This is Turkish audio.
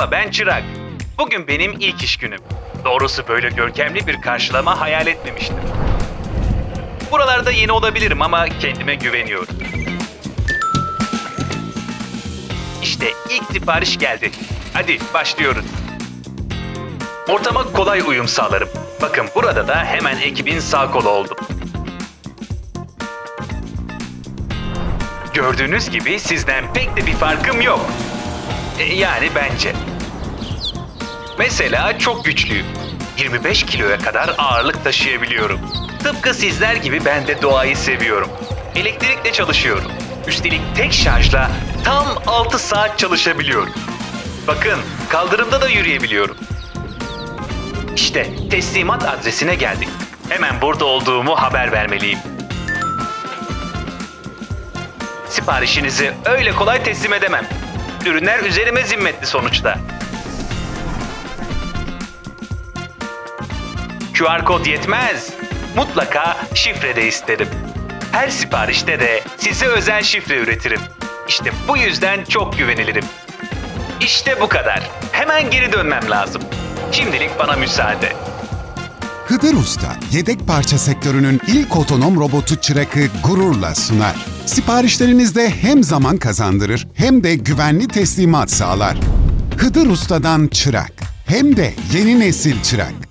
Merhaba ben Çırak. Bugün benim ilk iş günüm. Doğrusu böyle görkemli bir karşılama hayal etmemiştim. Buralarda yeni olabilirim ama kendime güveniyorum. İşte ilk sipariş geldi. Hadi başlıyoruz. Ortama kolay uyum sağlarım. Bakın burada da hemen ekibin sağ kolu oldum. Gördüğünüz gibi sizden pek de bir farkım yok. E, yani bence. Mesela çok güçlüyüm. 25 kiloya kadar ağırlık taşıyabiliyorum. Tıpkı sizler gibi ben de doğayı seviyorum. Elektrikle çalışıyorum. Üstelik tek şarjla tam 6 saat çalışabiliyorum. Bakın kaldırımda da yürüyebiliyorum. İşte teslimat adresine geldik. Hemen burada olduğumu haber vermeliyim. Siparişinizi öyle kolay teslim edemem. Ürünler üzerime zimmetli sonuçta. QR kod yetmez. Mutlaka şifre de isterim. Her siparişte de size özel şifre üretirim. İşte bu yüzden çok güvenilirim. İşte bu kadar. Hemen geri dönmem lazım. Şimdilik bana müsaade. Hıdır Usta, yedek parça sektörünün ilk otonom robotu Çırak'ı gururla sunar. Siparişlerinizde hem zaman kazandırır hem de güvenli teslimat sağlar. Hıdır Usta'dan Çırak, hem de yeni nesil Çırak.